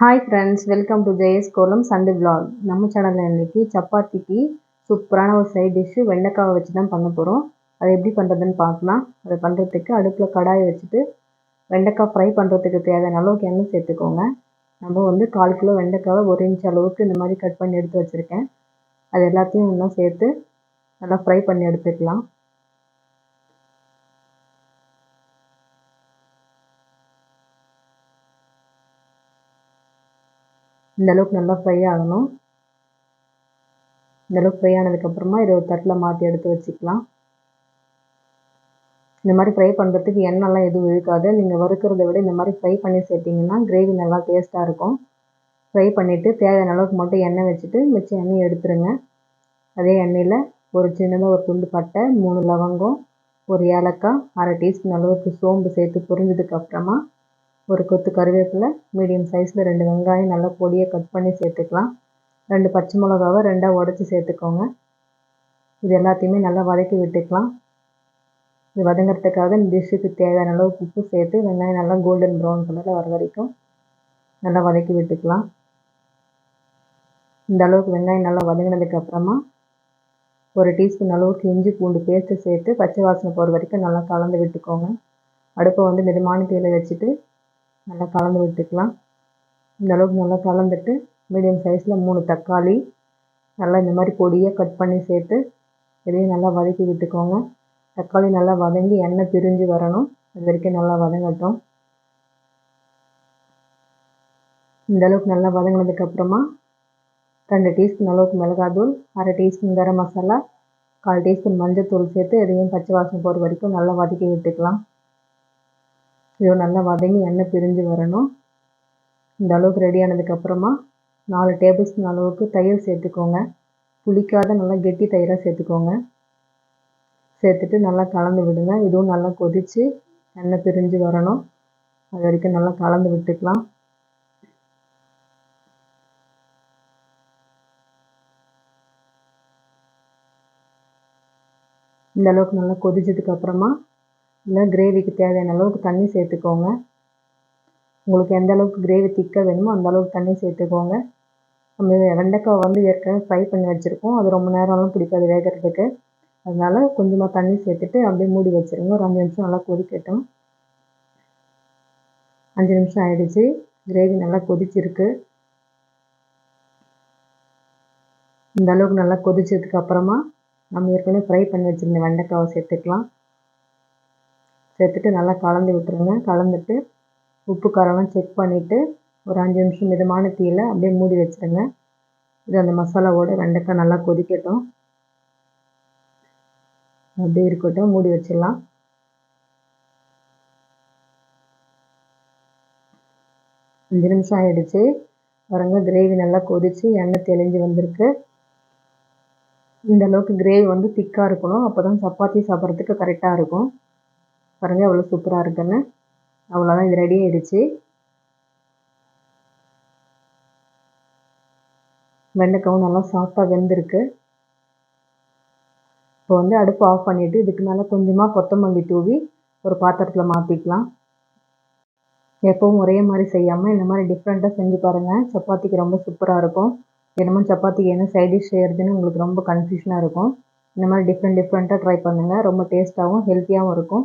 Hi friends welcome to Jaya's kolam Sunday vlog நம்ம சேனலில் இன்றைக்கி சப்பாத்திக்கு சூப்பரான ஒரு சைட் டிஷ்ஷு வெண்டைக்காவை வச்சு தான் பண்ண போகிறோம் அதை எப்படி பண்ணுறதுன்னு பார்க்கலாம். அதை பண்ணுறதுக்கு அடுப்பில் கடாயை வச்சுட்டு வெண்டைக்காய் ஃப்ரை பண்ணுறதுக்கு தேவையான அளவுக்கு எண்ணெய் சேர்த்துக்கோங்க. நம்ம வந்து கால் கிலோ வெண்டைக்காவை ஒரு இன்ச் அளவுக்கு இந்த மாதிரி கட் பண்ணி எடுத்து வச்சுருக்கேன். அது எல்லாத்தையும் இன்னும் சேர்த்து நல்லா ஃப்ரை பண்ணி எடுத்துக்கலாம். இந்தளவுக்கு நல்லா ஃப்ரை ஆகணும். இந்த அளவுக்கு ஃப்ரை ஆனதுக்கப்புறமா இதை ஒரு தட்டில் மாற்றி எடுத்து வச்சுக்கலாம். இந்த மாதிரி ஃப்ரை பண்ணுறதுக்கு எண்ணெய்லாம் எதுவும் இழுக்காது. நீங்கள் வறுக்கிறத விட இந்த மாதிரி ஃப்ரை பண்ணி சேர்த்திங்கன்னா கிரேவி நல்லா டேஸ்ட்டாக இருக்கும். ஃப்ரை பண்ணிவிட்டு தேவையான அளவுக்கு மட்டும் எண்ணெய் வச்சுட்டு மிச்ச எண்ணெய் எடுத்துருங்க. அதே எண்ணெயில் ஒரு சின்னதாக ஒரு துண்டு பட்டை மூணு லவங்கம் ஒரு ஏலக்காய் அரை டீஸ்பூன் அளவுக்கு சோம்பு சேர்த்து பொரிஞ்சதுக்கப்புறமா ஒரு கொத்து கருவேப்பிலை மீடியம் சைஸில் ரெண்டு வெங்காயம் நல்லா பொடியை கட் பண்ணி சேர்த்துக்கலாம். ரெண்டு பச்சை மிளகாவை ரெண்டாக உடச்சி சேர்த்துக்கோங்க. இது எல்லாத்தையுமே நல்லா வதக்கி விட்டுக்கலாம். இது வதங்கிறதுக்காக இந்த டிஷ்ஷுக்கு தேவையான அளவுக்கு உப்பு சேர்த்து வெங்காயம் நல்லா கோல்டன் ப்ரௌன் கலரில் வர வரைக்கும் நல்லா வதக்கி விட்டுக்கலாம். இந்த அளவுக்கு வெங்காயம் நல்லா வதங்கினதுக்கப்புறமா ஒரு டீஸ்பூன் அளவுக்கு இஞ்சி பூண்டு பேஸ்ட்டு சேர்த்து பச்சை வாசனை போகிற வரைக்கும் நல்லா கலந்து விட்டுக்கோங்க. அடுப்பை வந்து மிதமான தீயில் வச்சுட்டு நல்லா கலந்து விட்டுக்கலாம். இந்த அளவுக்கு நல்லா கலந்துட்டு மீடியம் சைஸில் மூணு தக்காளி நல்லா இந்த மாதிரி பொடியாக கட் பண்ணி சேர்த்து இதையும் நல்லா வதக்கி விட்டுக்கோங்க. தக்காளி நல்லா வதங்கி எண்ணெய் பிரிஞ்சு வரணும். அது வரைக்கும் நல்லா வதங்கட்டும். இந்த அளவுக்கு நல்லா வதங்கினதுக்கப்புறமா ரெண்டு டீஸ்பூன் அளவுக்கு மிளகாத்தூள் அரை டீஸ்பூன் கரம் மசாலா கால் டீஸ்பூன் மஞ்சள் தூள் சேர்த்து இதையும் பச்சை வாசனை போகிற வரைக்கும் நல்லா வதக்கி விட்டுக்கலாம். இது நல்லா வதங்கி எண்ணெய் பிரிஞ்சு வரணும். இந்த அளவுக்கு ரெடி ஆனதுக்கப்புறமா நாலு டேபிள் ஸ்பூன் அளவுக்கு தயிர் சேர்த்துக்கோங்க. புளிக்காத நல்லா கெட்டி தயிராக சேர்த்துக்கோங்க. சேர்த்துட்டு நல்லா கலந்து விடுங்க. இதுவும் நல்லா கொதித்து எண்ணெய் பிரிஞ்சு வரணும். அது வரைக்கும் நல்லா கலந்து விட்டுக்கலாம். இந்த அளவுக்கு நல்லா கொதிச்சதுக்கு அப்புறமா இல்லை கிரேவிக்கு தேவையான அளவுக்கு தண்ணி சேர்த்துக்கோங்க. உங்களுக்கு எந்த அளவுக்கு கிரேவி திக்காக வேணுமோ அந்த அளவுக்கு தண்ணி சேர்த்துக்கோங்க. நம்ம வெண்டைக்காய் வந்து ஏற்கனவே ஃப்ரை பண்ணி வச்சுருக்கோம். அது ரொம்ப நேரம்லாம் பிடிக்காது வேகிறதுக்கு. அதனால் கொஞ்சமாக தண்ணி சேர்த்துட்டு அப்படியே மூடி வச்சுருங்க. ஒரு அஞ்சு நிமிஷம் நல்லா கொதிக்கட்டும். அஞ்சு நிமிஷம் ஆயிடுச்சு. கிரேவி நல்லா கொதிச்சிருக்கு. இந்த அளவுக்கு நல்லா கொதிச்சதுக்கு அப்புறமா நம்ம ஏற்கனவே ஃப்ரை பண்ணி வச்சுருந்த வெண்டைக்காவை சேர்த்துக்கலாம். சேர்த்துட்டு நல்லா கலந்து விட்டுருங்க. கலந்துட்டு உப்பு காரம்லாம் செக் பண்ணிவிட்டு ஒரு அஞ்சு நிமிஷம் மிதமான தீயில் அப்படியே மூடி வச்சுருங்க. இது அந்த மசாலாவோட வெண்டைக்காய் நல்லா கொதிக்கட்டும். அப்படியே இருக்கட்டும். மூடி வச்சிடலாம். அஞ்சு நிமிஷம் ஆகிடுச்சு பாருங்க கிரேவி நல்லா கொதித்து எண்ணெய் தெளிஞ்சு வந்திருக்கு. இந்த அளவுக்கு கிரேவி வந்து திக்காக இருக்கணும். அப்போ தான் சப்பாத்தி சாப்பிட்றதுக்கு கரெக்டாக இருக்கும். பாருங்கள் எவ்வளோ சூப்பராக இருக்குன்னு. அவ்வளோதான் இது ரெடி ஆகிடுச்சு வெண்டைக்காவும் நல்லா சாஃப்டாக வெந்திருக்கு. இப்போ வந்து அடுப்பு ஆஃப் பண்ணிவிட்டு இதுக்கு மேலே கொஞ்சமாக கொத்தமல்லி தூவி ஒரு பாத்திரத்தில் மாற்றிக்கலாம் எப்பவும் ஒரே மாதிரி செய்யாமல் இந்த மாதிரி டிஃப்ரெண்ட்டாக செஞ்சு பாருங்கள் சப்பாத்திக்கு ரொம்ப சூப்பராக இருக்கும். தினமும் சப்பாத்திக்கு என்ன சைட் டிஷ் செய்கிறதுன்னு உங்களுக்கு ரொம்ப கன்ஃபியூஷனாக இருக்கும். இந்த மாதிரி டிஃப்ரெண்ட் டிஃப்ரெண்ட்டாக ட்ரை பண்ணுங்கள் ரொம்ப டேஸ்ட்டாகவும் ஹெல்த்தியாகவும் இருக்கும்.